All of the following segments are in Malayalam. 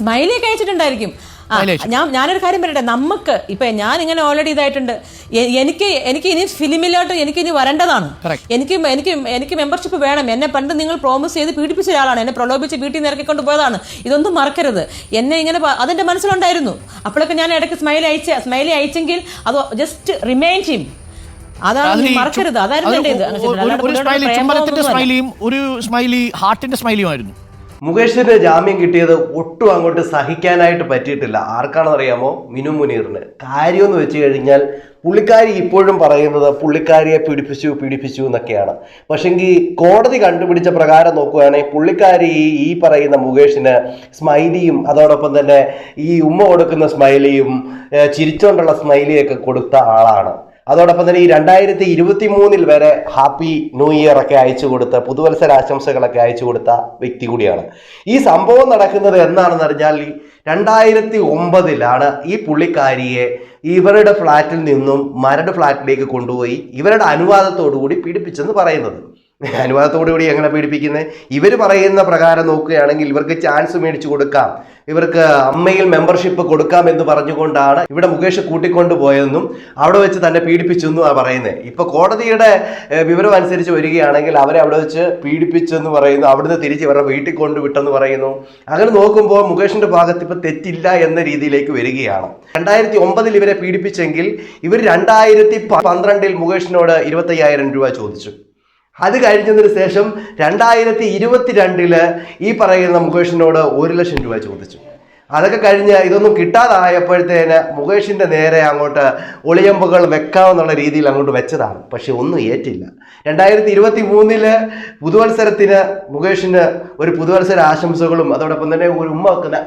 സ്മൈലി ഒക്കെ അയച്ചിട്ടുണ്ടായിരിക്കും. ഞാൻ ഞാനൊരു കാര്യം പറയട്ടെ നമുക്ക് ഇപ്പൊ ഞാൻ ഇങ്ങനെ ഓൾറെഡി ഇതായിട്ടുണ്ട്. എനിക്ക് എനിക്ക് ഇനി ഫിലിമിലോട്ട് എനിക്ക് ഇനി വരേണ്ടതാണ്. എനിക്ക് എനിക്ക് എനിക്ക് മെമ്പർഷിപ്പ് വേണം. എന്നെ പണ്ട് നിങ്ങൾ പ്രോമിസ് ചെയ്ത് പീഡിപ്പിച്ച ഒരാളാണ്. എന്നെ പ്രലോഭിച്ച് വീട്ടിൽ നിന്ന് ഇറക്കിക്കൊണ്ട് പോയതാണ്. ഇതൊന്നും മറക്കരുത്. എന്നെ ഇങ്ങനെ അതിന്റെ മനസ്സിലുണ്ടായിരുന്നു. അപ്പോഴൊക്കെ ഞാൻ ഇടയ്ക്ക് സ്മൈലി അയച്ച സ്മൈലി അയച്ചെങ്കിൽ അത് ജസ്റ്റ് റിമൈൻഡ് ചെയ്യും അതാണ് മറക്കരുത്. അതായിരുന്നു അത് ഒരു- സ്മൈലി ഹാർട്ടിന്റെ സ്മൈലിയും സ്മൈലിയുമായിരുന്നു മുകേഷിന് ജാമ്യം കിട്ടിയത് ഒട്ടും അങ്ങോട്ട് സഹിക്കാനായിട്ട് പറ്റിയിട്ടില്ല. ആർക്കാണെന്നറിയാമോ? മിനു മുനീറിന്. കാര്യമെന്ന് വെച്ച് കഴിഞ്ഞാൽ പുള്ളിക്കാരി ഇപ്പോഴും പറയുന്നത് പുള്ളിക്കാരിയെ പീഡിപ്പിച്ചു പീഡിപ്പിച്ചു എന്നൊക്കെയാണ്. പക്ഷെങ്കിൽ കോടതി കണ്ടുപിടിച്ച പ്രകാരം നോക്കുകയാണെങ്കിൽ പുള്ളിക്കാരി ഈ- പറയുന്ന മുകേഷിന് സ്മൈലിയും അതോടൊപ്പം തന്നെ ഈ ഉമ്മ കൊടുക്കുന്ന സ്മൈലിയും ചിരിച്ചുകൊണ്ടുള്ള സ്മൈലിയൊക്കെ കൊടുത്ത ആളാണ്. അതോടൊപ്പം തന്നെ ഈ രണ്ടായിരത്തി ഇരുപത്തി മൂന്നിൽ വരെ ഹാപ്പി ന്യൂ ഇയർ ഒക്കെ അയച്ചു കൊടുത്ത പുതുവത്സര ആശംസകളൊക്കെ അയച്ചു കൊടുത്ത വ്യക്തി കൂടിയാണ്. ഈ സംഭവം നടക്കുന്നത് എന്നാണെന്ന് അറിഞ്ഞാൽ രണ്ടായിരത്തി ഒമ്പതിലാണ് ഈ പുള്ളിക്കാരിയെ ഇവരുടെ ഫ്ലാറ്റിൽ നിന്നും മരട് ഫ്ലാറ്റിലേക്ക് കൊണ്ടുപോയി ഇവരുടെ അനുവാദത്തോടു കൂടി പീഡിപ്പിച്ചെന്ന് പറയുന്നത്. അനുവാദത്തോടു കൂടി എങ്ങനെ പീഡിപ്പിക്കുന്നത് ഇവർ പറയുന്ന പ്രകാരം നോക്കുകയാണെങ്കിൽ ഇവർക്ക് ചാൻസ് മേടിച്ചു കൊടുക്കാം. ഇവർക്ക് അമ്മയിൽ മെമ്പർഷിപ്പ് കൊടുക്കാം എന്ന് പറഞ്ഞുകൊണ്ടാണ് ഇവിടെ മുകേഷ് കൂട്ടിക്കൊണ്ടു പോയതെന്നും അവിടെ വെച്ച് തന്നെ പീഡിപ്പിച്ചു ആ പറയുന്നത് ഇപ്പൊ കോടതിയുടെ വിവരം അനുസരിച്ച് വരികയാണെങ്കിൽ അവരെ അവിടെ വെച്ച് പീഡിപ്പിച്ചെന്ന് പറയുന്നു. അവിടുന്ന് തിരിച്ച് ഇവരുടെ വീട്ടിൽ കൊണ്ടുവിട്ടെന്ന് പറയുന്നു. അങ്ങനെ നോക്കുമ്പോൾ മുകേഷിന്റെ ഭാഗത്ത് ഇപ്പൊ തെറ്റില്ല എന്ന രീതിയിലേക്ക് വരികയാണ്. രണ്ടായിരത്തി ഒമ്പതിൽ ഇവരെ പീഡിപ്പിച്ചെങ്കിൽ ഇവർ രണ്ടായിരത്തി പന്ത്രണ്ടിൽ മുകേഷിനോട് ഇരുപത്തയ്യായിരം രൂപ ചോദിച്ചു. അത് കഴിഞ്ഞതിന് ശേഷം രണ്ടായിരത്തി ഇരുപത്തിരണ്ടിൽ ഈ പറയുന്ന മുകേഷിനോട് ഒരു ലക്ഷം രൂപ ചോദിച്ചു. അതൊക്കെ കഴിഞ്ഞ് ഇതൊന്നും കിട്ടാതായപ്പോഴത്തേന് മുകേഷിന്റെ നേരെ അങ്ങോട്ട് ഒളിയമ്പുകൾ വെക്കാമെന്നുള്ള രീതിയിൽ അങ്ങോട്ട് വെച്ചതാണ്. പക്ഷെ ഒന്നും ഏറ്റില്ല. രണ്ടായിരത്തി ഇരുപത്തി മൂന്നിൽ പുതുവത്സരത്തിന് മുകേഷിന് ഒരു പുതുവത്സര ആശംസകളും അതോടൊപ്പം തന്നെ ഒരു ഉമ്മ വെക്കുന്ന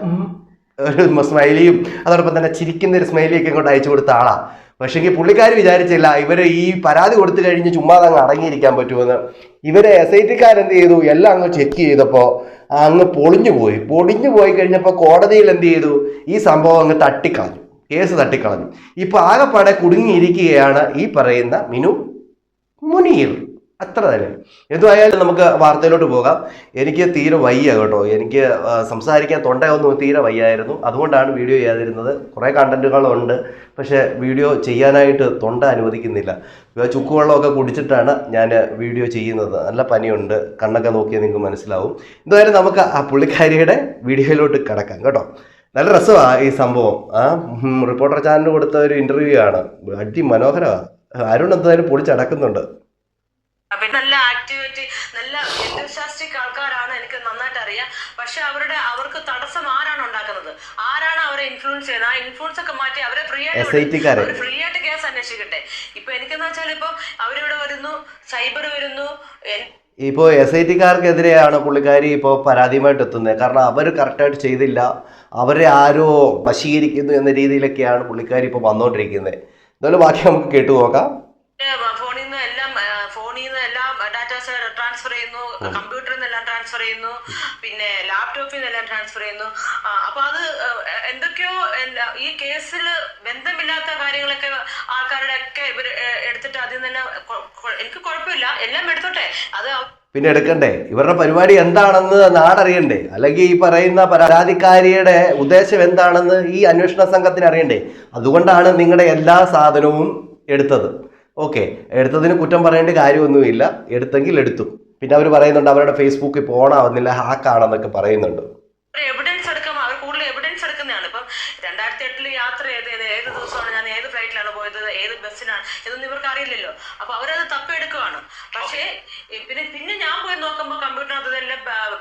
ഒരു സ്മൈലിയും അതോടൊപ്പം തന്നെ ചിരിക്കുന്ന ഒരു സ്മൈലിയൊക്കെ അങ്ങോട്ട് അയച്ചു കൊടുത്ത ആളാ. പക്ഷേങ്കിൽ പുള്ളിക്കാർ വിചാരിച്ചില്ല ഇവരെ ഈ പരാതി കൊടുത്തു കഴിഞ്ഞ് ചുമ്മാ അങ്ങ് അടങ്ങിയിരിക്കാൻ പറ്റുമെന്ന്. ഇവരെ എസ് ഐ ടിക്കാരെന്ത് ചെയ്തു? എല്ലാം അങ്ങ് ചെക്ക് ചെയ്തപ്പോൾ അങ്ങ് പൊളിഞ്ഞു പോയി. പൊളിഞ്ഞു പോയി കഴിഞ്ഞപ്പോൾ കോടതിയിൽ എന്ത് ചെയ്തു? ഈ സംഭവം അങ്ങ് തട്ടിക്കളഞ്ഞു. കേസ് തട്ടിക്കളഞ്ഞു. ഇപ്പൊ ആകെപ്പാടെ കുടുങ്ങിയിരിക്കുകയാണ് ഈ പറയുന്ന മിനു മുനീർ. അത്ര തന്നെ. എന്തുമായാലും നമുക്ക് വാർത്തയിലോട്ട് പോകാം. എനിക്ക് തീരെ വയ്യ കേട്ടോ. എനിക്ക് സംസാരിക്കാൻ തൊണ്ടയൊന്നും തീരെ വയ്യായിരുന്നു. അതുകൊണ്ടാണ് വീഡിയോ ചെയ്യാതിരുന്നത്. കുറേ കണ്ടന്റുകളുണ്ട്. പക്ഷേ വീഡിയോ ചെയ്യാനായിട്ട് തൊണ്ട അനുവദിക്കുന്നില്ല. ചുക്കുവെള്ളമൊക്കെ കുടിച്ചിട്ടാണ് ഞാൻ വീഡിയോ ചെയ്യുന്നത്. നല്ല പനിയുണ്ട്. കണ്ണൊക്കെ നോക്കിയാൽ നിങ്ങൾക്ക് മനസ്സിലാവും. എന്തായാലും നമുക്ക് ആ പുള്ളിക്കാരിയുടെ വീഡിയോയിലോട്ട് കിടക്കാം കേട്ടോ. നല്ല രസമാണ് ഈ സംഭവം. ആ റിപ്പോർട്ടർ ചാനൽ കൊടുത്ത ഒരു ഇന്റർവ്യൂ ആണ്. അടി മനോഹരമാണ് അരുൺ എന്തായാലും പൊളിച്ചടക്കുന്നുണ്ട്. നല്ല ആക്ടിവിറ്റി നല്ല എന്തുശാസ്ത്രിക് ആൾക്കാരാണ് എനിക്ക് നന്നായിട്ട് അറിയാം. പക്ഷെ അവരുടെ അവർക്ക് തടസ്സം ആരാണ് ഉണ്ടാക്കുന്നത്? ആരാണ് അവരെ ഇൻഫ്ലുവൻസ് ചെയ്യുന്നത്? ആ ഇൻഫ്ലുവൻസ് ഒക്കെ മാറ്റി അവരെ ഫ്രീ. ആയിട്ട് ഫ്രീ ആയിട്ട് കേസ് അന്വേഷിക്കട്ടെ. ഇപ്പൊ എനിക്കെന്ന് വെച്ചാൽ ഇപ്പൊ അവരിവിടെ വരുന്നു സൈബർ വരുന്നു ഇപ്പോ ഇപ്പോൾ എസ് ഐ ടിക്കാർക്കെതിരെയാണ് പുള്ളിക്കാരി ഇപ്പോൾ പരാതിയുമായിട്ട് എത്തുന്നത് കാരണം അവർ കറക്റ്റായിട്ട് ചെയ്തില്ല. അവരെ ആരോ വശീകരിക്കുന്നു എന്ന രീതിയിലൊക്കെയാണ് പുള്ളിക്കാരി ഇപ്പോൾ വന്നുകൊണ്ടിരിക്കുന്നത് എന്നാലും ബാക്കി നമുക്ക് കേട്ടു നോക്കാം ഫോണിൽ നിന്ന് എല്ലാം ആ, ഫോണിൽ നിന്ന് എല്ലാം ഡാറ്റാസ് ട്രാൻസ്ഫർ ചെയ്യുന്നു കമ്പ്യൂട്ടറിൽ നിന്നെല്ലാം ട്രാൻസ്ഫർ ചെയ്യുന്നു. പിന്നെ ലാപ്ടോപ്പിൽ നിന്നെല്ലാം ട്രാൻസ്ഫർ ചെയ്യുന്നു. അപ്പൊ അത് എന്തൊക്കെയോ എന്താ ഈ കേസിൽ ബന്ധമില്ലാത്ത കാര്യങ്ങളൊക്കെ ആൾക്കാരുടെ ഒക്കെ ഇവർ എടുത്തിട്ട് അതിൽ നിന്ന് എനിക്ക് കുഴപ്പമില്ല. എല്ലാം എടുത്തോട്ടെ. അത് പിന്നെ എടുക്കണ്ടേ? ഇവരുടെ പരിപാടി എന്താണെന്ന് നാടറിയണ്ടേ? അല്ലെങ്കിൽ ഈ പറയുന്ന പരാതിക്കാരിയുടെ ഉദ്ദേശം എന്താണെന്ന് ഈ അന്വേഷണ സംഘത്തിന് അറിയണ്ടേ? അതുകൊണ്ടാണ് നിങ്ങളുടെ എല്ലാ സാധനവും എടുത്തത്. ഓക്കെ. എടുത്തതിന് കുറ്റം പറയേണ്ട കാര്യമൊന്നുമില്ല. എടുത്തെങ്കിൽ എടുത്തു. പിന്നെ അവർ പറയുന്നുണ്ട് അവരുടെ ഫേസ്ബുക്ക് ഇപ്പോൾ ഓണാവുന്നില്ല ഹാക്കാണെന്നൊക്കെ പറയുന്നുണ്ട്. എവിഡൻസ് എടുക്കാൻ അവർ കൂടുതൽ എവിഡൻസ് എടുക്കുന്നതാണ്. ഇപ്പം രണ്ടായിരത്തി എട്ടിൽ യാത്ര ചെയ്ത് ഏത് ദിവസമാണ് ഞാൻ ഏത് ഫ്ലൈറ്റിലാണ് പോയത് ഏത് ബസ്സിനാണ് ഇതൊന്നും ഇവർക്ക് അറിയില്ലല്ലോ. അപ്പൊ അവരത് തപ്പെടുക്കുകയാണ് പക്ഷേ പിന്നെ പിന്നെ ഞാൻ പോയി നോക്കുമ്പോൾ കമ്പ്യൂട്ടറിനകത്ത് തന്നെ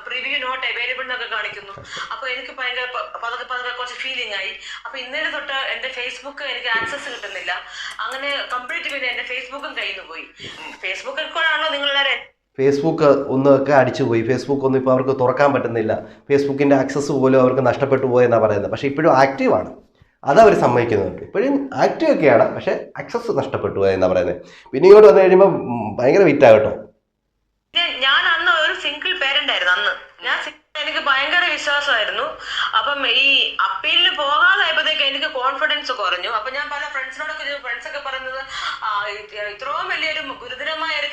പ്രിവ്യൂ നോട്ട് അവൈലബിൾ എന്നൊക്കെ കാണിക്കുന്നു. അപ്പൊ എനിക്ക് ഭയങ്കര പതുക്കെ പതുക്കെ കുറച്ച് ഫീലിംഗ് ആയി. അപ്പൊ ഇന്നലെ തൊട്ട് എന്റെ ഫേസ്ബുക്ക് എനിക്ക് ആക്സസ് കിട്ടുന്നില്ല. അങ്ങനെ കംപ്ലീറ്റ് പിന്നെ എന്റെ ഫേസ്ബുക്കും കയ്യിൽ നിന്ന് പോയി. ഫേസ്ബുക്കിൽ കൂടാണല്ലോ നിങ്ങളെല്ലാവരും ഫേസ്ബുക്ക് ഒന്നൊക്കെ അടിച്ചുപോയി ഫേസ്ബുക്ക് ഒന്നും ഇപ്പോൾ അവർക്ക് തുറക്കാൻ പറ്റുന്നില്ല. ഫേസ്ബുക്കിന്റെ ആക്സസ് പോലും അവർക്ക് നഷ്ടപ്പെട്ടു പോയെന്നാണ് പറയുന്നത്. പക്ഷേ ഇപ്പോഴും ആക്റ്റീവാണ് അതവർ സമ്മതിക്കുന്നുണ്ട്. ഇപ്പോഴും ആക്റ്റീവ് ഒക്കെയാണ്. പക്ഷേ ആക്സസ് നഷ്ടപ്പെട്ടു പോയെന്നാണ് പറയുന്നത്. പിന്നെ ഇങ്ങോട്ട് വന്നു കഴിയുമ്പോൾ ഭയങ്കര വിറ്റാകട്ടോ പിന്നെ ഞാൻ അന്ന് ഒരു സിംഗിൾ പേരന്റ് ആയിരുന്നു അന്ന് ഞാൻ single- എനിക്ക് ഭയങ്കര വിശ്വാസമായിരുന്നു അപ്പം ഈ അപ്പീലിന് പോകാതായപ്പോഴത്തേക്ക് എനിക്ക് കോൺഫിഡൻസ് കുറഞ്ഞു. അപ്പൊ ഞാൻ പല ഫ്രണ്ട്സിനോടൊക്കെ ഫ്രണ്ട്സ് ഒക്കെ പറയുന്നത് ഇത്രയും വലിയൊരു ഗുരുതരമായ ഒരു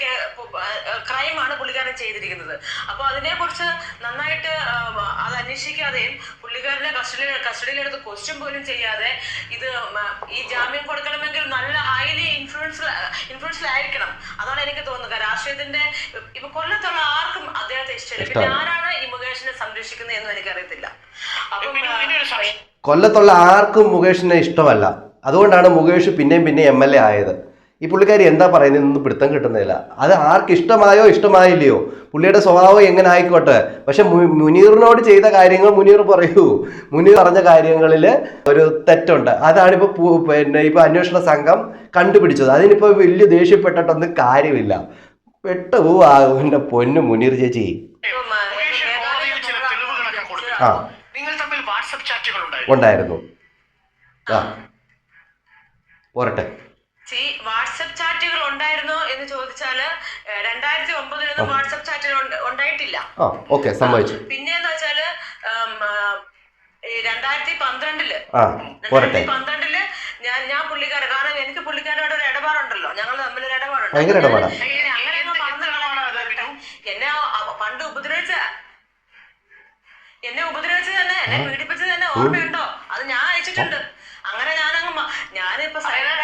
ക്രൈമാണ് പുള്ളിക്കാരൻ ചെയ്തിരിക്കുന്നത്. അപ്പൊ അതിനെ കുറിച്ച് നന്നായിട്ട് അത് അന്വേഷിക്കാതെയും പുള്ളിക്കാരനെ കസ്റ്റഡിയിൽ ക്വസ്റ്റ്യൻ പോലും ചെയ്യാതെ ഇത് ഈ ജാമ്യം കൊടുക്കണമെങ്കിൽ നല്ല ഹൈലി ഇൻഫ്ലുവൻസ് ഇൻഫ്ലുവൻസിലായിരിക്കണം അതാണ് എനിക്ക് തോന്നുന്നത്. രാഷ്ട്രീയത്തിന്റെ ഇപ്പൊ കൊല്ലത്തുള്ള ആർക്കും അദ്ദേഹത്തെ ഇഷ്ടമില്ല പിന്നെ ആരാണ് ഈ മുകേഷിനെ സംരക്ഷിക്കുന്നത് എന്നും എനിക്കറിയത്തില്ല. കൊല്ലത്തുള്ള ആർക്കും മുകേഷിനെ ഇഷ്ടമല്ല. അതുകൊണ്ടാണ് മുകേഷ് പിന്നെയും പിന്നെ എം എൽ എ ആയത്. ഈ പുള്ളിക്കാരി എന്താ പറയുന്നതെന്ന് പിടുത്തം കിട്ടുന്നില്ല. അത് ആർക്ക് ഇഷ്ടമായോ ഇഷ്ടമായില്ലയോ? പുള്ളിയുടെ സ്വഭാവം എങ്ങനെ ആയിക്കോട്ടെ? പക്ഷെ മുനീറിനോട് ചെയ്ത കാര്യങ്ങൾ മുനീർ പറയൂ. മുനീർ പറഞ്ഞ കാര്യങ്ങളിൽ ഒരു തെറ്റുണ്ട്. അതാണ് പു- പിന്നെ ഇപ്പൊ അന്വേഷണ സംഘം കണ്ടുപിടിച്ചത്. അതിനിപ്പോ വലിയ ദേഷ്യപ്പെട്ടിട്ടൊന്നും കാര്യമില്ല. പെട്ടുപോവാ ആ പൊന്നു മുനീർ ചേച്ചി. ആ, ഉണ്ടായിരുന്നു. ആ പോരട്ടെ. വാട്സപ്പ് ചാറ്റുകൾ ഉണ്ടായിരുന്നു എന്ന് ചോദിച്ചാൽ ഏഹ്, രണ്ടായിരത്തി ഒമ്പതിലൊന്നും വാട്സപ്പ് ചാറ്റുകൾ ഉണ്ട്- ഉണ്ടായിട്ടില്ല. ഓക്കെ സമ്മതിച്ചു. പിന്നെന്ന് വെച്ചാൽ രണ്ടായിരത്തി പന്ത്രണ്ടിൽ രണ്ടായിരത്തി പന്ത്രണ്ടിൽ ഞാൻ ഞാൻ പുള്ളിക്കാരൻ കാരണം എനിക്ക് പുള്ളിക്കാരനോട് ഒരു ഇടപാടുണ്ടല്ലോ. ഞങ്ങൾ തമ്മിൽ ഒരു ഇടപാടുണ്ട്? എന്നെ പണ്ട് ഉപദ്രവിച്ച എന്നെ ഉപദ്രവിച്ചത് തന്നെ എന്നെ പീഡിപ്പിച്ചത് തന്നെ ഓർമ്മയുണ്ടോ? അത് ഞാൻ അയച്ചിട്ടുണ്ട്. അങ്ങനെ ഞാനങ്ങ് മ- ഞാനിപ്പോ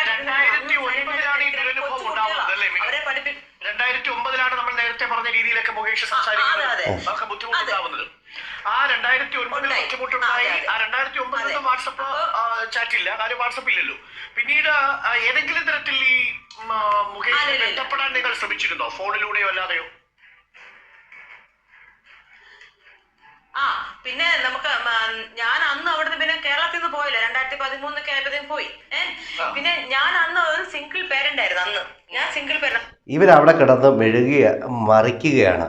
രണ്ടായിരത്തി ഒൻപതിലാണ് ഈ ദുരനുഭവം ഉണ്ടാവുന്നത് അല്ലേ, കുട്ടികളാ. മിനു? അവരെ പഠിപ്പി രണ്ടായിരത്തി ഒമ്പതിലാണ് നമ്മൾ നേരത്തെ പറഞ്ഞ രീതിയിലൊക്കെ മുകേഷ് സംസാരിക്കുന്നത്. അതെ. നമുക്ക് ബുദ്ധിമുട്ടുണ്ടാവുന്നത് ആ രണ്ടായിരത്തി ഒൻപതിൽ ഉണ്ടായി. ബുദ്ധിമുട്ടുണ്ടായി. അതെ, അതെ. ആ രണ്ടായിരത്തി ഒമ്പതിലൊന്നും അതെ. വാട്സപ്പ് ചാറ്റ് ഇല്ല കാര്യം വാട്സപ്പ് ഇല്ലല്ലോ. പിന്നീട് ആ, ഏതെങ്കിലും തരത്തിൽ ഈ ഉം, ആ, മുകേഷിനെ അല്ല, ബന്ധപ്പെടാൻ നിങ്ങൾ ശ്രമിച്ചിരുന്നോ? ഫോണിലൂടെയോ അല്ലാതെയോ? പിന്നെ നമുക്ക് ഞാൻ അന്ന് അവിടുന്ന് പിന്നെ കേരളത്തിൽ നിന്ന് പോയില്ല. രണ്ടായിരത്തി പതിമൂന്നൊക്കെ ആയപ്പോഴത്തേക്കും പോയി. ഏഹ് പിന്നെ ഞാൻ അന്ന് ഒരു സിംഗിൾ പേരന്റ് ആയിരുന്നു അന്ന്. ഞാൻ സിംഗിൾ പേരന്റ് ഇവരവിടെ കിടന്ന് മെഴുകിയ മറിക്കുകയാണ്.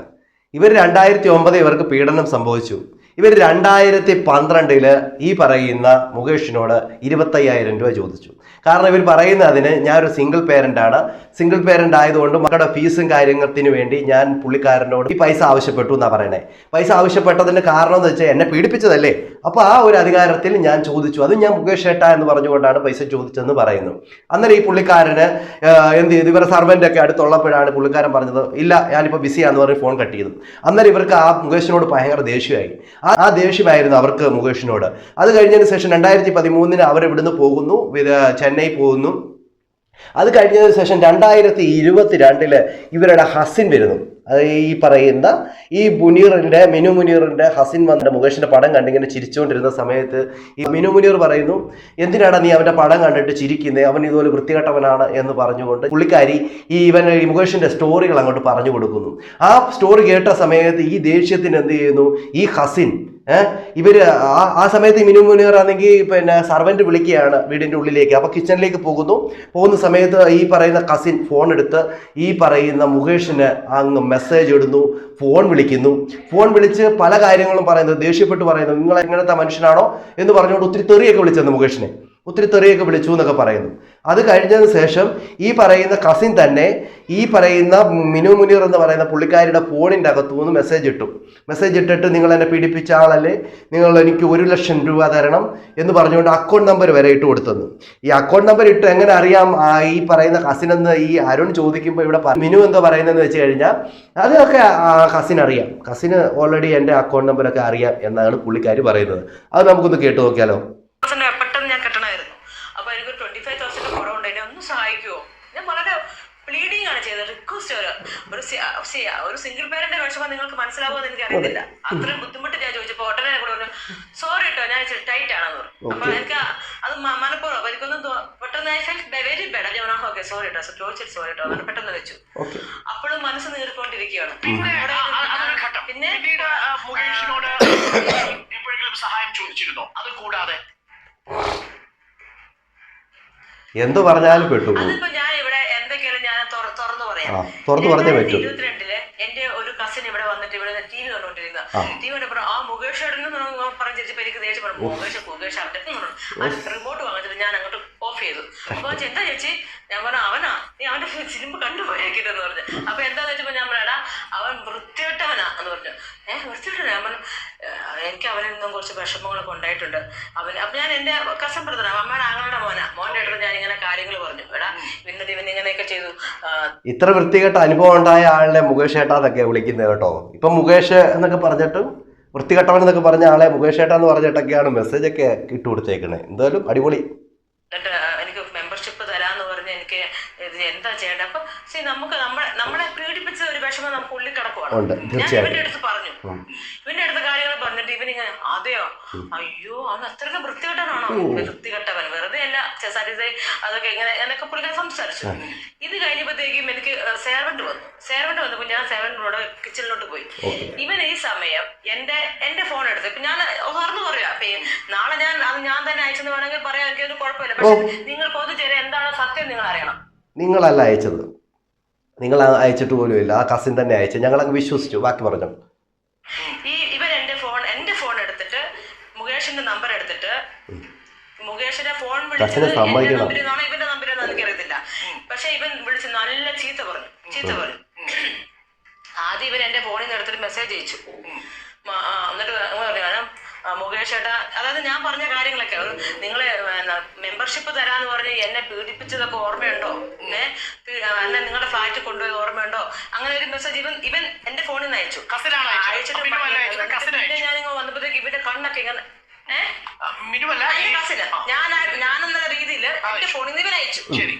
ഇവർ രണ്ടായിരത്തി ഒമ്പത് ഇവർക്ക് പീഡനം സംഭവിച്ചു. ഇവർ രണ്ടായിരത്തി പന്ത്രണ്ടിൽ ഈ പറയുന്ന മുകേഷിനോട് ഇരുപത്തയ്യായിരം രൂപ ചോദിച്ചു. കാരണം ഇവർ പറയുന്ന അതിന് ഞാനൊരു സിംഗിൾ പേരന്റാണ് സിംഗിൾ പേരന്റ് ആയതുകൊണ്ട് മക്കളുടെ ഫീസും കാര്യത്തിന് വേണ്ടി ഞാൻ പുള്ളിക്കാരനോട് ഈ പൈസ ആവശ്യപ്പെട്ടു എന്നാണ് പറയണേ. പൈസ ആവശ്യപ്പെട്ടതിന്റെ കാരണം എന്ന് വെച്ചാൽ എന്നെ പീഡിപ്പിച്ചതല്ലേ? അപ്പോൾ ആ ഒരു അധികാരത്തിൽ ഞാൻ ചോദിച്ചു. അത് ഞാൻ മുകേഷ് ഏട്ട എന്ന് പറഞ്ഞുകൊണ്ടാണ് പൈസ ചോദിച്ചതെന്ന് പറയുന്നു. അന്നേരം ഈ പുള്ളിക്കാരന് എന്ത് ചെയ്തു? ഇവരെ സർവന്റ് ഒക്കെ അടുത്തുള്ളപ്പോഴാണ് പുള്ളിക്കാരൻ പറഞ്ഞത് ഇല്ല ഞാനിപ്പോൾ ബിസിയാന്ന് പറഞ്ഞ് ഫോൺ കട്ട് ചെയ്തു. അന്നേരം ഇവർക്ക് ആ മുകേഷിനോട് ഭയങ്കര ദേഷ്യമായി. ആ ദേഷ്യമായിരുന്നു അവർക്ക് മുകേഷിനോട്. അത് കഴിഞ്ഞതിന് ശേഷം രണ്ടായിരത്തി പതിമൂന്നിന് അവർ ഇവിടുന്ന് പോകുന്നു ചെന്നൈ പോകുന്നു. അത് കഴിഞ്ഞതിന് ശേഷം രണ്ടായിരത്തി ഇരുപത്തിരണ്ടിൽ ഇവരുടെ ഹസിൻ വരുന്നു. ഈ പറയുന്ന ഈ മുനീറിന്റെ മിനു മുനീറിന്റെ ഹസിൻ വന്നിട്ട് മുകേഷിന്റെ പടം കണ്ടിങ്ങനെ ചിരിച്ചുകൊണ്ടിരുന്ന സമയത്ത് ഈ മിനു മുനീർ പറയുന്നു എന്തിനാണ് നീ അവന്റെ പടം കണ്ടിട്ട് ചിരിക്കുന്നത് അവൻ ഇതുപോലെ വൃത്തികെട്ടവനാണ് എന്ന് പറഞ്ഞുകൊണ്ട് പുള്ളിക്കാരി ഈ ഇവൻ ഈ മുകേഷിന്റെ സ്റ്റോറികൾ അങ്ങോട്ട് പറഞ്ഞു കൊടുക്കുന്നു. ആ സ്റ്റോറി കേട്ട സമയത്ത് ഈ ദേഷ്യത്തിന് എന്ത് ചെയ്യുന്നു? ഈ ഹസിൻ ഇവർ ആ ആ സമയത്ത് മിനു മുനീർ ആണെങ്കിൽ പിന്നെ സർവന്റ് വിളിക്കുകയാണ് വീടിന്റെ ഉള്ളിലേക്ക്. അപ്പൊ കിച്ചണിലേക്ക് പോകുന്നു. പോകുന്ന സമയത്ത് ഈ പറയുന്ന കസിൻ ഫോൺ എടുത്ത് ഈ പറയുന്ന മുകേഷിന് അങ്ങ് മെസ്സേജ് ഇടുന്നു. ഫോൺ വിളിക്കുന്നു. ഫോൺ വിളിച്ച് പല കാര്യങ്ങളും പറയുന്നത് ദേഷ്യപ്പെട്ട് പറയുന്നു. നിങ്ങൾ എങ്ങനത്തെ മനുഷ്യനാണോ? എന്ന് പറഞ്ഞുകൊണ്ട് ഒത്തിരി തെറിയൊക്കെ വിളിച്ചെന്ന് മുകേഷിനെ. ഒത്തിരി തെറിയൊക്കെ വിളിച്ചു എന്നൊക്കെ പറയുന്നു. അത് കഴിഞ്ഞതിന് ശേഷം ഈ പറയുന്ന കസിൻ തന്നെ ഈ പറയുന്ന മിനു മുനീർ എന്ന് പറയുന്ന പുള്ളിക്കാരിയുടെ ഫോണിന്റെ അകത്തു നിന്ന് മെസ്സേജ് ഇട്ടു. മെസ്സേജ് ഇട്ടിട്ട് നിങ്ങൾ എന്നെ പീഡിപ്പിച്ച ആളല്ലേ? നിങ്ങൾ എനിക്ക് ഒരു ലക്ഷം രൂപ തരണം എന്ന് പറഞ്ഞുകൊണ്ട് അക്കൗണ്ട് നമ്പർ വരെ ഇട്ട് കൊടുത്തെന്ന്. ഈ അക്കൗണ്ട് നമ്പർ ഇട്ട് എങ്ങനെ അറിയാം? ഈ പറയുന്ന കസിൻ എന്ന് ഈ അരുൺ ചോദിക്കുമ്പോൾ ഇവിടെ മിനു എന്താ പറയുന്നതെന്ന് വെച്ച് കഴിഞ്ഞാൽ അതൊക്കെ കസിൻ അറിയാം. കസിന് ഓൾറെഡി എന്റെ അക്കൗണ്ട് നമ്പറൊക്കെ അറിയാം എന്നാണ് പുള്ളിക്കാരി പറയുന്നത്. അത് നമുക്കൊന്ന് കേട്ട് നോക്കിയാലോ തൗസൻഡ് പെട്ടെന്ന് ഞാൻ കെട്ടണമായിരുന്നു അപ്പൊ എനിക്ക് ട്വന്റി ഫൈവ് തൗസൻഡ് കുറവുണ്ട് എന്നെ ഒന്ന് സഹായിക്കുമോ ഞാൻ വളരെ പ്ലീഡിങ് ആണ് ചെയ്തത് റിക്വസ്റ്റ് ഒരു ഒരു സി- ഒരു സിംഗിൾ പേരന്റ് വിഷമം നിങ്ങൾക്ക് മനസ്സിലാവുമെന്ന് എനിക്ക് അറിയത്തില്ല. അത്രയും ബുദ്ധിമുട്ട് ഞാൻ ചോദിച്ചപ്പോ ഉടനെ കൂടെ പറഞ്ഞു സോറി കേട്ടോ ഞാൻ ടൈറ്റ് ആണെന്ന് പറഞ്ഞു. അപ്പൊ എനിക്ക് അത് മനപ്പൂർവം എനിക്കൊന്നും പെട്ടെന്ന് ഐ ഫെൽറ്റ് വെരി ബെഡ് ഞാൻ ഓക്കെ സോറി കേട്ടോ ചോദിച്ചിട്ട് സോറി കേട്ടോ അങ്ങനെ പെട്ടെന്ന് വെച്ചു. അപ്പോഴും മനസ്സ് നീറിക്കൊണ്ടിരിക്കുകയാണ്. പിന്നെ മുകേഷിനോട് എപ്പോഴെങ്കിലും സഹായം ചോദിച്ചിരുന്നോ? അത് കൂടാതെ. എന്ത് പറഞ്ഞാലും പെട്ടു അതിപ്പോ ഞാൻ ഇവിടെ എന്തൊക്കെയാണ് ഞാൻ തുറ- തുറന്നു പറയാം ആ, തുറന്നു പറഞ്ഞേ പറ്റൂ. ഇരുപത്തിരണ്ടിൽ എന്റെ ഒരു കസിൻ ഇവിടെ വന്നിട്ട് ഇവിടെ ടി വി കണ്ടോണ്ടിരുന്ന. ടി വി കണ്ടപ്പോ ആ മുകേഷ് പറഞ്ഞു ചിരിച്ചപ്പോ എനിക്ക് ദേഷ്യം പറഞ്ഞു. മുകേഷ് മുകേഷ് അവിടെ റിമോട്ട് വാങ്ങിച്ചിട്ട് ഞാൻ അങ്ങോട്ട് ഓഫ് ചെയ്തു. അപ്പൊ എന്താ ചേച്ചി? ഞാൻ പറഞ്ഞു അവനാ. നീ അവന്റെ സിനിമ കണ്ടുപോയേക്കിട്ടെന്ന് പറഞ്ഞു. അപ്പൊ എന്താന്ന് വെച്ചപ്പോ ഞാൻ പറയാ അവൻ വൃത്തികെട്ടവനാ എന്ന് പറഞ്ഞു. ഏഹ് വൃത്തികെട്ടവനാ? ഞാൻ പറഞ്ഞു "ഏഹ്, എനിക്ക് അവനിൽ നിന്നും കുറച്ച് വിഷമങ്ങളൊക്കെ ഉണ്ടായിട്ടുണ്ട്. അവൻ അപ്പൊ ഞാൻ എന്റെ കസം ബ്രദറാ അമ്മയുടെ ആങ്ങളുടെ മോനാ. മോന്റെ അടുത്ത് ഞാൻ ഇങ്ങനെ കാര്യങ്ങൾ പറഞ്ഞു. എടാ ഇന്നത് ഇവൻ ഇങ്ങനെയൊക്കെ ചെയ്തു. ഇത്ര വൃത്തികെട്ട അനുഭവം ഉണ്ടായ ആളിനെ മുകേഷ് ഏട്ടാന്നൊക്കെയാണ് വിളിക്കുന്നത് കേട്ടോ. ഇപ്പം മുകേഷ് എന്നൊക്കെ പറഞ്ഞിട്ട് വൃത്തികെട്ടവൻ എന്നൊക്കെ പറഞ്ഞ ആളെ മുകേഷ് ഏട്ടാ എന്ന് പറഞ്ഞിട്ടൊക്കെയാണ് മെസ്സേജ് ഒക്കെ ഇട്ട് കൊടുത്തേക്കണേ. എന്തായാലും അടിപൊളി. ഇത് എന്താ ചെയ്യേണ്ടത്? അപ്പൊ see നമുക്ക് നമ്മളെ നമ്മളെ പീഡിപ്പിച്ച ഒരു വിഷമം നമുക്ക് ഉള്ളിൽ കിടക്കുവാണ്. ഞാൻ ഇവന്റെ അടുത്ത് പറഞ്ഞു. ഇവന്റെ അടുത്ത കാര്യങ്ങൾ പറഞ്ഞിട്ട് ഇവനിങ്ങനെ അതെയോ അയ്യോ അവൻ അത്രയ്ക്ക് വൃത്തികെട്ടവനാണോ? വൃത്തികെട്ടവൻ. വെറുതെ അല്ല സാറ്റിസ്ഫൈ അതൊക്കെ ഇങ്ങനെ എന്നൊക്കെ പുള്ളിക്കാൻ സംസാരിച്ചു. ഇത് കഴിഞ്ഞപ്പോഴത്തേക്കും എനിക്ക് സേവന്റ് വന്നു. സേവന്റ് വന്നപ്പോൾ ഞാൻ സേവന്റിനോട് കിച്ചണിലോട്ട് പോയി. ഇവൻ ഈ സമയം എന്റെ എന്റെ ഫോൺ എടുത്ത് ഇപ്പൊ ഞാൻ തുറന്നു പറയാ അപ്പൊ നാളെ ഞാൻ അത് ഞാൻ തന്നെ അയച്ചെന്ന് വേണമെങ്കിൽ പറയാൻ എനിക്കൊരു കുഴപ്പമില്ല. പക്ഷെ നിങ്ങൾ പൊതുചേരെ എന്താണ് സത്യം നിങ്ങൾ അറിയണം. നിങ്ങളല്ല അയച്ചത്. നിങ്ങൾ അയച്ചിട്ട് പോലും ഇല്ല. ആ കസിൻ തന്നെ അയച്ചു ഞങ്ങൾ അങ്ങ് വിശ്വസിച്ചു. ബാക്കി പറഞ്ഞു. ഇവൻ എന്റെ ഫോൺ എന്റെ ഫോൺ എടുത്തിട്ട് മുകേഷിന്റെ നമ്പർ എടുത്തിട്ട് മുകേഷിന്റെ ഫോൺ വിളിച്ചത് എന്റെ ഇവന്റെ എനിക്കറിയത്തില്ല. പക്ഷെ ഇവൻ വിളിച്ച് നല്ല ചീത്ത പറഞ്ഞു. ചീത്ത പറഞ്ഞു. ആദ്യം ഇവൻ എന്റെ ഫോണിൽ നിന്ന് എടുത്തിട്ട് മെസ്സേജ് അയച്ചു. എന്നിട്ട് പറഞ്ഞു. മുകേഷ് ചേട്ടാ അതായത് ഞാൻ പറഞ്ഞ കാര്യങ്ങളൊക്കെ നിങ്ങൾ മെമ്പർഷിപ്പ് തരാന്ന് പറഞ്ഞ് എന്നെ പീഡിപ്പിച്ചതൊക്കെ ഓർമ്മയുണ്ടോ? ഏ? എന്നെ നിങ്ങളുടെ ഫ്ലാറ്റ് കൊണ്ടുപോയത് ഓർമ്മയുണ്ടോ? അങ്ങനെ ഒരു മെസ്സേജ് ഇവൻ ഇവൻ എന്റെ ഫോണിൽ നിന്ന് അയച്ചു. അയച്ചിട്ട് പിന്നെ അയച്ചു. ഞാനിങ്ങ് വന്നപ്പോഴത്തേക്ക് ഇവന്റെ കണ്ണൊക്കെ ഇങ്ങനെ ഞാൻ ഞാനെന്ന രീതിയിൽ എന്റെ ഫോണിൽ നിന്ന് ഇവൻ അയച്ചു. ശരി.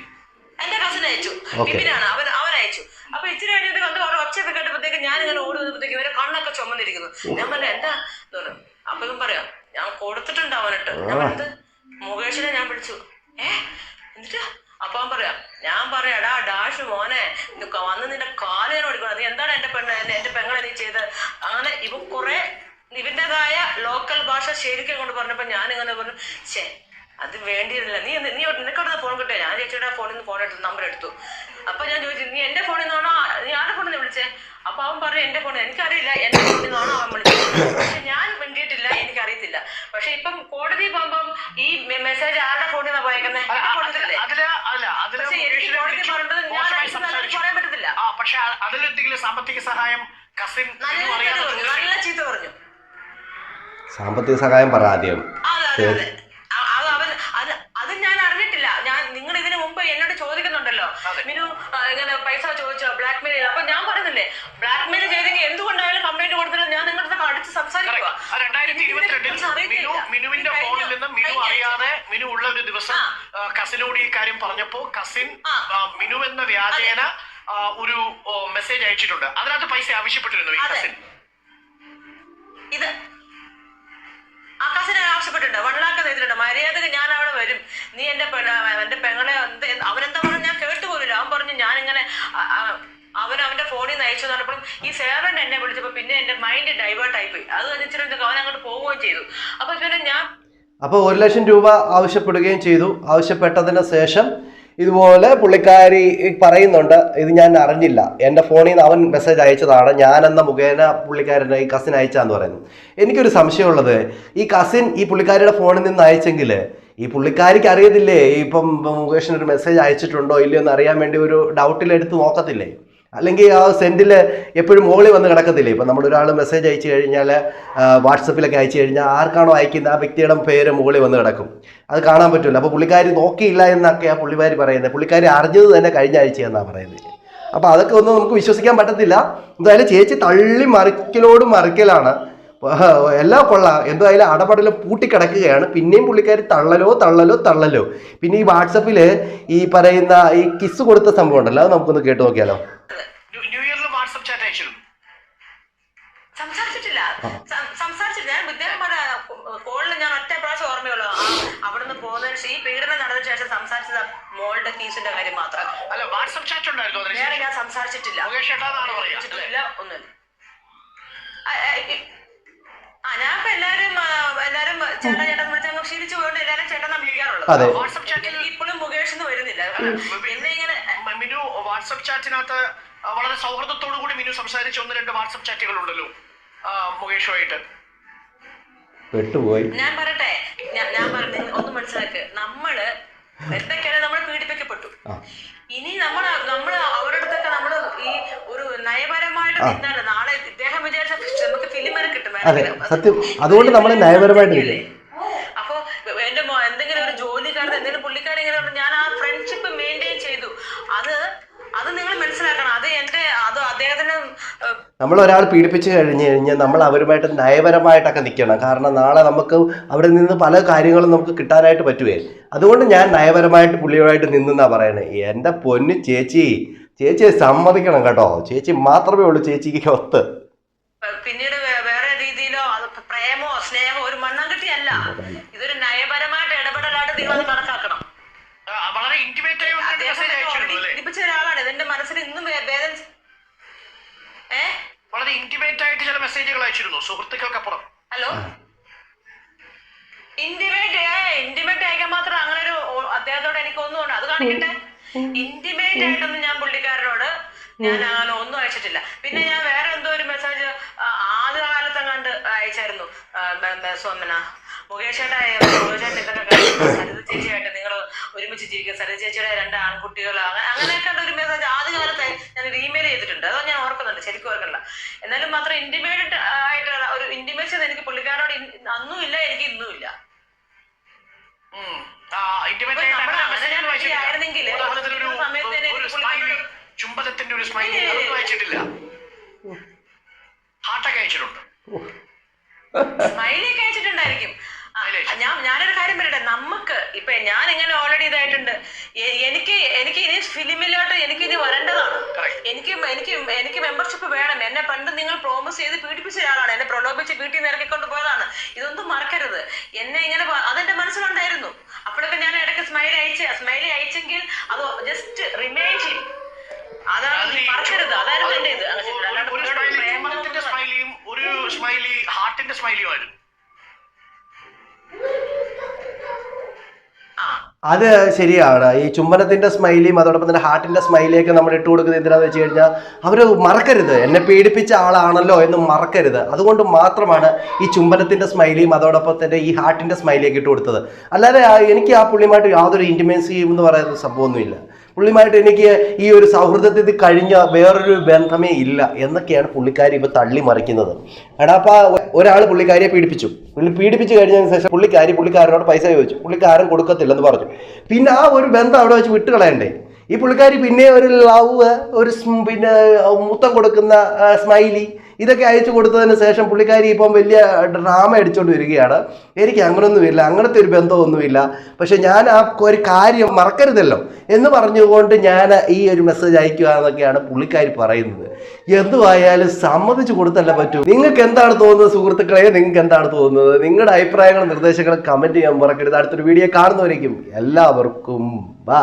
എന്റെ കസിൻ അയച്ചു. ബിപിനാണ് അവൻ അവൻ അയച്ചു. അപ്പൊ ഇച്ചിരി കഴിഞ്ഞിട്ട് വന്ന് അവരുടെ ഒച്ചയൊക്കെ കേട്ടപ്പോഴത്തേക്ക് ഞാൻ ഇങ്ങനെ ഓടി വന്നപ്പോഴത്തേക്ക് ഇവരെ കണ്ണൊക്കെ ചുമന്നിരിക്കുന്നു. ഞാൻ പറഞ്ഞ എന്താ? എന്ന് പറഞ്ഞു. പറയാ. ഞാൻ കൊടുത്തിട്ടുണ്ട് അവനിട്ട് ഞാൻ മുകേഷിനെ ഞാൻ വിളിച്ചു ഏ? എന്നിട്ട് അപ്പൊ അവൻ പറയാം ഞാൻ പറയാടാ ഡാഷ് മോനെ വന്ന് നിന്റെ കാലേനെ ഓടിക്കണം നീ എന്താണ് എന്റെ പെണ്ണ് എന്റെ പെങ്ങളെ നീ ചെയ്ത് അങ്ങനെ ഇവ കുറെ ഇവന്റേതായ ലോക്കൽ ഭാഷ ശരിക്കും കൊണ്ട് പറഞ്ഞപ്പോ ഞാൻ ഇങ്ങനെ പറഞ്ഞു ശേ അത് വേണ്ടിയിരുന്നില്ല. നീ നീ നിനക്കവിടെ ഫോൺ കിട്ടിയ? ഞാൻ ചേച്ചിയുടെ ഫോണിൽ നിന്ന് ഫോൺ എടുത്തു നമ്പർ എടുത്തു. അപ്പൊ ഞാൻ ചോദിച്ചു നീ എന്റെ ഫോണിൽ നിന്നാണോ നീ ആരുടെ ഫോണിൽ നിന്ന് വിളിച്ചേ? അപ്പൊ അവൻ പറഞ്ഞു എന്റെ ഫോൺ എനിക്കറിയില്ല എന്റെ ഫോണിൽ നിന്നാണോ അവൻ വിളിച്ചത്. പക്ഷെ ഞാൻ വേണ്ടിയിട്ടില്ല എനിക്കറിയത്തില്ല. പക്ഷെ ഇപ്പം കോടതി പോകുമ്പം ഈ മെസ്സേജ് ആരുടെ ഫോണിൽ നിന്നാണ് പോയേക്കുന്നത് പക്ഷെ എനിക്ക് കോടതി പറഞ്ഞത് ഞാൻ പറയാൻ പറ്റത്തില്ല. ആ പക്ഷെ അതിലെന്തെങ്കിലും സാമ്പത്തിക സഹായം കസിൻ നല്ല ചീത്ത പറഞ്ഞു നല്ല ചീത്ത പറഞ്ഞു. സാമ്പത്തിക സഹായം പറ ആദ്യം അതെ അതെ അതെ അ- അത് അവൻ അത് അത് ഞാൻ അറിഞ്ഞിട്ടില്ല ഞാൻ നിങ്ങൾ ഇതിനു മുമ്പ് എന്നോട് ചോദിക്കുന്നുണ്ടല്ലോ അതെ. മിനു ഇങ്ങനെ പൈസ ചോദിച്ചോ ബ്ലാക്ക് മെയിൽ അപ്പൊ ഞാൻ പറയുന്നില്ലേ ബ്ലാക്ക് മെയിൽ ചെയ്തെങ്കിൽ എന്തുകൊണ്ടായാലും കംപ്ലൈന്റ് കൊടുത്തില്ല ഞാൻ നിങ്ങളുടെ അടുത്ത് അടിച്ച് സംസാരിക്കുക. രണ്ടായിരത്തി ഇരുപത്തിരണ്ടിൽ മിനു മിനുവിന്റെ ഫോണിൽ നിന്ന് മിനു അറിയാതെ മിനു ഉള്ള ഒരു ദിവസം കസിനോട് ഈ കാര്യം പറഞ്ഞപ്പോ കസിൻ മിനു എന്ന വ്യാജേന ഒരു മെസ്സേജ് അയച്ചിട്ടുണ്ട്. അതിനകത്ത് പൈസ ആവശ്യപ്പെട്ടിരുന്നു ഈ. കസിൻ? ഇത് ആകാശനെ ആവശ്യപ്പെട്ടിട്ടുണ്ട്. വൺ ലാക്ക് ചെയ്തിട്ടുണ്ട് മര്യാദയ്ക്ക് ഞാൻ അവിടെ വരും. നീ എന്റെ എന്റെ പെങ്ങളെ എന്ത് എന്ത് അവനെന്താ പറഞ്ഞു ഞാൻ കേട്ടുപോലില്ല അവൻ പറഞ്ഞു ഞാൻ ഇങ്ങനെ അവൻ അവന്റെ ഫോണിൽ നിന്ന് അയച്ചു പറഞ്ഞപ്പോഴും ഈ സേവൻ എന്നെ വിളിച്ചപ്പോ പിന്നെ എന്റെ മൈൻഡ് ഡൈവേർട്ട് ആയിപ്പോയി അങ്ങോട്ട് അപ്പൊ ഞാൻ അപ്പോൾ ഒരു ലക്ഷം രൂപ ആവശ്യപ്പെടുകയും ചെയ്തു. ആവശ്യപ്പെട്ടതിന് ശേഷം ഇതുപോലെ പുള്ളിക്കാരി പറയുന്നുണ്ട് ഇത് ഞാൻ അറിഞ്ഞില്ല. എന്റെ ഫോണിൽ നിന്ന് അവൻ മെസ്സേജ് അയച്ചതാണ്. എന്ന മുഖേന പുള്ളിക്കാരന്റെ ഈ കസിൻ അയച്ചാന്ന് പറയുന്നു. എനിക്കൊരു സംശയമുള്ളത് ഈ കസിൻ ഈ പുള്ളിക്കാരിയുടെ ഫോണിൽ നിന്ന് അയച്ചെങ്കിൽ ഈ പുള്ളിക്കാരിക്ക് അറിയത്തില്ലേ? ഇപ്പം മുകേഷിന് ഒരു മെസ്സേജ് അയച്ചിട്ടുണ്ടോ? ഇല്ലയോ എന്ന് അറിയാൻ വേണ്ടി ഒരു ഡൗട്ടിൽ എടുത്ത് നോക്കത്തില്ലേ? അല്ലെങ്കിൽ ആ സെന്റിൽ എപ്പോഴും മുകളിൽ വന്ന് കിടക്കത്തില്ലേ? ഇപ്പം നമ്മൾ ഒരാൾ മെസ്സേജ് അയച്ചു കഴിഞ്ഞാൽ വാട്സപ്പിലൊക്കെ അയച്ചു കഴിഞ്ഞാൽ ആർക്കാണോ അയക്കുന്നത് ആ വ്യക്തിയുടെ പേര് മുകളിൽ വന്ന് കിടക്കും. അത് കാണാൻ പറ്റില്ല അപ്പോൾ പുള്ളിക്കാരി നോക്കിയില്ല എന്നൊക്കെ ആ പുള്ളിക്കാരി പറയുന്നത്. പുള്ളിക്കാരി അറിഞ്ഞത് തന്നെ കഴിഞ്ഞ ആഴ്ചയെന്നാണ് പറയുന്നത്. അപ്പോൾ അതൊക്കെ ഒന്നും നമുക്ക് വിശ്വസിക്കാൻ പറ്റത്തില്ല. എന്തായാലും ചേച്ചി തള്ളി മറിക്കലോട് മറിക്കലാണ്. എല്ലാം കൊള്ളാം. എന്തായാലും അടപടല പൂട്ടിക്കിടക്കുകയാണ്. പിന്നെയും പുള്ളിക്കാരി തള്ളലോ തള്ളലോ തള്ളലോ. പിന്നെ ഈ വാട്സപ്പിൽ ഈ പറയുന്ന ഈ കിസ് കൊടുത്ത സംഭവം ഉണ്ടല്ലോ അത് നമുക്കൊന്ന് കേട്ട് നോക്കിയാലോ? സംസാരിച്ചിട്ടില്ല. ഞാൻ കോളിൽ ഞാൻ ഒറ്റ പ്രാവശ്യം ഓർമ്മയുള്ളൂ. ആ, അവിടുന്ന് പോകുന്നതിന് ശേഷം ഈ പീഡനം നടന്നതിന് ശേഷം സംസാരിച്ചത് മോളുടെ ഫീസിന്റെ കാര്യം മാത്രം. അല്ല വാട്സപ്പ് ചാറ്റ് ഉണ്ടായിരുന്നു വേറെ ഞാൻ സംസാരിച്ചിട്ടില്ല. ഒന്നുമില്ല. ഇപ്പൊ എല്ലാരും എല്ലാരും ചേട്ടാ ചേട്ടൻ വിളിച്ച് അങ്ങ് ശീലിച്ചു പോയോണ്ട് എല്ലാരും ചേട്ടനാ വിളിക്കാറുള്ളത്. അതെ. വാട്സപ്പ് ചാറ്റിൽ ഇപ്പോഴും മുകേഷ് എന്ന് വരുന്നില്ല. എന്നെ ഇങ്ങനെ മ- മിനു വാട്സപ്പ് ചാറ്റിനകത്ത് ആ, വളരെ സൗഹൃദത്തോടു കൂടി മിനു സംസാരിച്ച ഒന്ന് രണ്ട് വാട്സപ്പ് ചാറ്റുകൾ ഉണ്ടല്ലോ ആ, മുകേഷുമായിട്ട്. പെട്ടുപോയി. ഞാൻ പറയട്ടെ ഞാൻ പറഞ്ഞു പറഞ്ഞ ഒന്ന് മനസ്സിലാക്ക്. നമ്മൾ എന്തൊക്കെയാണ് നമ്മൾ പീഡിപ്പിക്കപ്പെട്ടു. ആ. ഇനി നമ്മൾ നമ്മൾ അവരുടെ അടുത്തൊക്കെ നമ്മൾ ഈ ഒരു നയപരമായിട്ട് നിന്നാണ് നാളെ ഇദ്ദേഹം വിചാരിച്ച നമുക്ക് ഫിലിം കിട്ടും അതെ. സത്യം. അതുകൊണ്ട് നമ്മൾ നയപരമായിട്ട് ഇല്ലേ? അപ്പൊ എന്റെ എന്തെങ്കിലും ഒരു ജോലിക്കാരൻ എന്തെങ്കിലും പുള്ളിക്കാരൻ ഇങ്ങനെ ഞാൻ ആ ഫ്രണ്ട്ഷിപ്പ് മെയിന്റെയിൻ ചെയ്തു. അത് അത് നിങ്ങൾ മനസ്സിലാക്കണം. അത് എന്റെ അത് അദ്ദേഹത്തിന് നമ്മൾ ഒരാൾ പീഡിപ്പിച്ചു കഴിഞ്ഞു കഴിഞ്ഞാൽ നമ്മൾ അവരുമായിട്ട് നയപരമായിട്ടൊക്കെ നിൽക്കണം കാരണം നാളെ നമുക്ക് അവിടെ നിന്ന് പല കാര്യങ്ങളും നമുക്ക് കിട്ടാനായിട്ട് പറ്റുവേ. അതുകൊണ്ട് ഞാൻ നയപരമായിട്ട് പുള്ളിയുമായിട്ട് നിന്നാ പറയണേ. എന്റെ പൊന്ന് ചേച്ചി ചേച്ചിയെ സമ്മതിക്കണം കേട്ടോ. ചേച്ചി മാത്രമേ ഉള്ളൂ ചേച്ചിക്ക് ഒത്ത്. വളരെ ഇന്റിമേറ്റ് ആയിട്ട് ചില മെസ്സേജുകൾ അയച്ചിരുന്നു. സുഹൃത്തുക്കൾക്കപ്പുറം. ഹലോ ഇന്റിമേറ്റ് ഇന്റിമേറ്റ് അയക്കാൻ മാത്രം അങ്ങനെ ഒരു അദ്ദേഹത്തോട് എനിക്ക് ഒന്നും അത് കാണിക്കട്ടെ? ഇന്റിമേറ്റ് ആയിട്ടൊന്നും ഞാൻ പുള്ളിക്കാരനോട് ഞാൻ അങ്ങനെ ഒന്നും അയച്ചിട്ടില്ല. പിന്നെ ഞാൻ വേറെ എന്തോ ഒരു മെസ്സേജ് ആദ്യ കാലത്ത് കണ്ട് അയച്ചായിരുന്നു സോമന. മുകേഷ് ചേട്ടാ മുകേഷ് ചേട്ടൻ ഇതൊക്കെ ചേച്ചിയായിട്ട് ഒരുമിച്ച് ജീവിക്കുക സരിത ചേച്ചിയുടെ രണ്ട് ആൺകുട്ടികൾ അങ്ങനെ അങ്ങനെയൊക്കെ ഉള്ള ഒരു മെസ്സേജ് ആദ്യ കാലത്ത് ഞാൻ ഒരു ഇമെയിൽ ചെയ്തിട്ടുണ്ട്. അതോ ഞാൻ ഓർക്കുന്നുണ്ട്. ശരിക്കും ഓർക്കണ്ട എന്നാലും മാത്രം ഇന്റിമേറ്റ് ആയിട്ട് ഒരു ഇന്റിമേഷൻ എനിക്ക് പുള്ളിക്കാരോട് അന്നും ഇല്ല എനിക്ക് ഇന്നും ഇല്ല. ഉം. ആ, intimate നമ്മൾ അങ്ങനെ അങ്ങനെ message ഒന്നും അയച്ചിട്ടില്ല. ആയിരുന്നെങ്കിൽ ഉദാഹരണത്തിന് ഒരു- സമയത്ത് ഒരു എനിക്ക് smiley, ചുംബനത്തിന്റെ ഒരു സ്മൈലി അയച്ചിട്ടില്ല. ഹാർട്ടൊക്കെ അയച്ചിട്ടുണ്ട്. സ്മൈലി ഒക്കെ അയച്ചിട്ടുണ്ടായിരിക്കും. ഞാൻ ഞാനൊരു കാര്യം പറയട്ടെ? നമുക്ക് ഇപ്പൊ ഞാൻ ഇങ്ങനെ ഓൾറെഡി ഇതായിട്ടുണ്ട് എനിക്ക് എനിക്ക് ഇനി ഫിലിമിലോട്ട് എനിക്ക് ഇനി വരേണ്ടതാണ്. എനിക്ക് എനിക്ക് എനിക്ക് മെമ്പർഷിപ്പ് വേണം. എന്നെ പണ്ട് നിങ്ങൾ പ്രോമിസ് ചെയ്ത് പീഡിപ്പിച്ച ഒരാളാണ്. എന്നെ പ്രലോഭിച്ച് വീട്ടിൽ നിന്ന് ഇറക്കിക്കൊണ്ട് പോയതാണ്. ഇതൊന്നും മറക്കരുത്. എന്നെ ഇങ്ങനെ അതെന്റെ മനസ്സിലുണ്ടായിരുന്നു. അപ്പോഴൊക്കെ ഞാൻ ഇടയ്ക്ക് സ്മൈൽ അയച്ച സ്മൈൽ അയച്ചെങ്കിൽ അത് ജസ്റ്റ് റിമൈൻഡ് ചെയ്യും. അതാണ് മറക്കരുത്. അതായിരുന്നു എന്റെ ഇത് സ്മൈലിയും ഒരു സ്മൈലി ഹാർട്ടിന്റെ സ്മൈലിയും ആയിരുന്നു. അത് ശരിയാണ്. ഈ ചുംബനത്തിന്റെ സ്മൈലിയും അതോടൊപ്പം തന്നെ ഹാർട്ടിന്റെ സ്മൈലിയൊക്കെ നമ്മൾ ഇട്ട് കൊടുക്കുന്നത് എന്തിനാന്ന് വെച്ച് കഴിഞ്ഞാൽ അവർ മറക്കരുത്. എന്നെ പീഡിപ്പിച്ച ആളാണല്ലോ എന്ന് മറക്കരുത്. അതുകൊണ്ട് മാത്രമാണ് ഈ ചുംബനത്തിന്റെ സ്മൈലിയും അതോടൊപ്പം തന്നെ ഈ ഹാർട്ടിന്റെ സ്മൈലിയൊക്കെ ഇട്ട് കൊടുത്തത്. അല്ലാതെ എനിക്ക് ആ പുള്ളിയുമായിട്ട് യാതൊരു ഇന്റിമേസി എന്ന് പറയുന്ന സംഭവമൊന്നുമില്ല. പുള്ളിയുമായിട്ട് എനിക്ക് ഈ ഒരു സൗഹൃദത്തിൽ കഴിഞ്ഞ വേറൊരു ബന്ധമേ ഇല്ല എന്നൊക്കെയാണ് പുള്ളിക്കാരി ഇപ്പൊ തള്ളി മറിക്കുന്നത്. എടാപ്പ ഒരാൾ പുള്ളിക്കാരിയെ പീഡിപ്പിച്ചു. പുള്ളി പീഡിപ്പിച്ച് കഴിഞ്ഞതിന് ശേഷം പുള്ളിക്കാരി പുള്ളിക്കാരനോട് പൈസ ചോദിച്ചു. പുള്ളിക്കാരൻ കൊടുക്കത്തില്ലെന്ന് പറഞ്ഞു. പിന്നെ ആ ഒരു ബന്ധം അവിടെ വെച്ച് വിട്ടുകളയണ്ടേ? ഈ പുള്ളിക്കാരി പിന്നെ ഒരു ലവ് ഒരു പിന്നെ മുത്തം കൊടുക്കുന്ന സ്മൈലി ഇതൊക്കെ അയച്ചു കൊടുത്തതിന് ശേഷം പുള്ളിക്കാരി ഇപ്പം വലിയ ഡ്രാമ അടിച്ചുകൊണ്ട് വരികയാണ് എനിക്ക് അങ്ങനൊന്നുമില്ല അങ്ങനത്തെ ഒരു ബന്ധമൊന്നുമില്ല. പക്ഷെ ഞാൻ ആ ഒരു കാര്യം മറക്കരുതല്ലോ എന്ന് പറഞ്ഞുകൊണ്ട് ഞാൻ ഈ ഒരു മെസ്സേജ് അയക്കുക എന്നൊക്കെയാണ് പുള്ളിക്കാരി പറയുന്നത്. എന്തുവായാലും സമ്മതിച്ചു കൊടുത്തല്ല പറ്റൂ. നിങ്ങൾക്ക് എന്താണ് തോന്നുന്നത് സുഹൃത്തുക്കളെ? നിങ്ങൾക്ക് എന്താണ് തോന്നുന്നത്? നിങ്ങളുടെ അഭിപ്രായങ്ങളും നിർദ്ദേശങ്ങളും കമന്റ് ചെയ്യാൻ മറക്കരുത്. അടുത്തൊരു വീഡിയോ കാണുന്നവരേക്കും എല്ലാവർക്കും ബാ